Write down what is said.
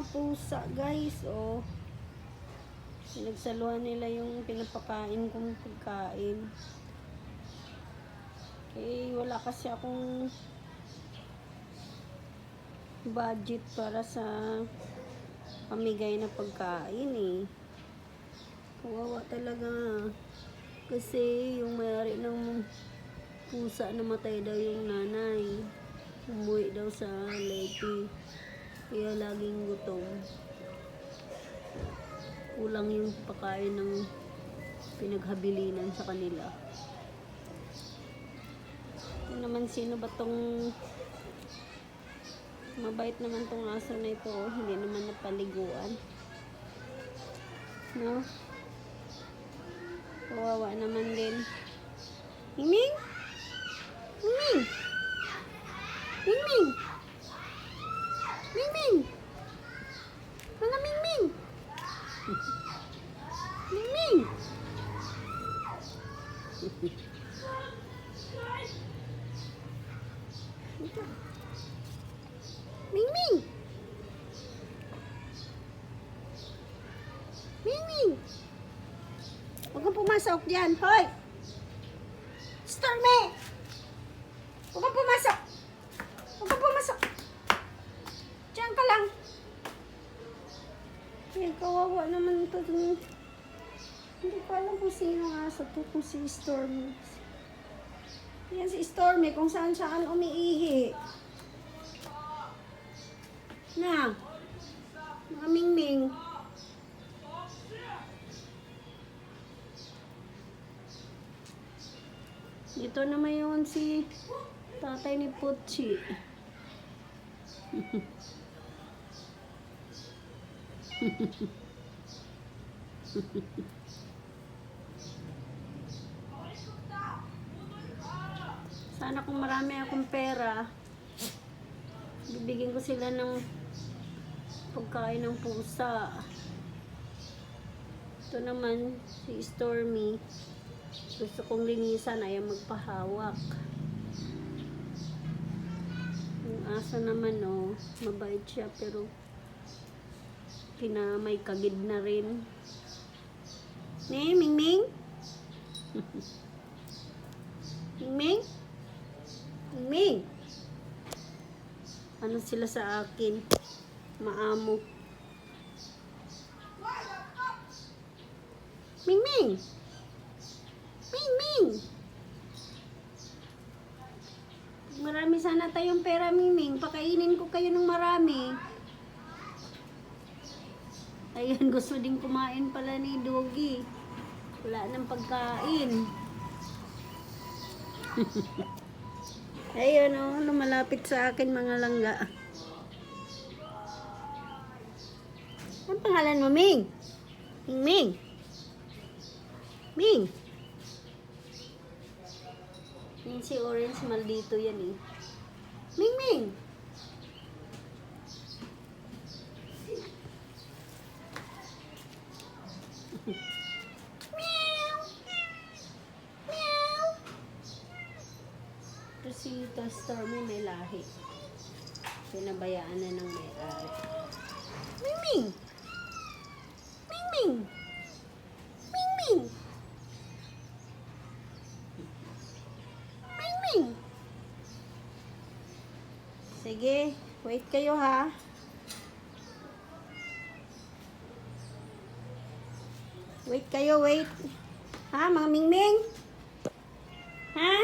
mga pusa, guys. Oh. Pinagsaluhan nila yung pinapakain kong pagkain. Eh, wala kasi akong budget para sa pamigay na pagkain eh. Kawawa talaga. Kasi yung mayari ng pusa namatay daw yung nanay. Umuwi daw sa Leyte. Kaya laging gutom. Kulang yung pagkain ng pinaghabilinan sa kanila. Ito naman sino ba tong mabait naman tong aso na ito. oh. Hindi naman napaliguan. No? Kawawa naman din. Miming? Mingming! Mingming! Mga Mingming! Mingming! Ito. Mingming! Mingming! Huwag kang pumasok dyan, hoy! Stormy! Huwag kang pumasok! Huwag kang pumasok! Diyan ka lang! Ay, kawawa naman ito. Hindi ko alam kung sino nga sa to, kung si Stormy. Yan si Stormy, kung saan saan umiihi. Na, mga mingming. Dito naman yun si tatay ni Puchi. Sana kung marami akong pera, bibigyan ko sila ng pagkain ng pusa. Ito naman, si Stormy. Gusto kong linisan, ayaw magpahawak. Yung aso naman, oh, mabait siya, pero pina may kagid na rin. Ne, Ming Ming? Ming Ming? Ming Ming? Ano sila sa akin? Maamo. Ming Ming? Ming Ming! Marami sana tayong pera, Ming Ming. Pakainin ko kayo ng marami. Ayun, gusto din kumain pala ni Doggy. Wala nang pagkain. Ayun, oh, lumalapit sa akin mga langga. Ang pangalan mo, Ming? Ming Ming? Ming? Yung si Orange maldito yan eh. Ming Ming! Meow! Meow! Ito si Stormy may lahi. Pinabayaan na ng may-ari. Ming! Ming Sige, wait kayo ha. Wait kayo, wait. Ha, mga mingming? Ha?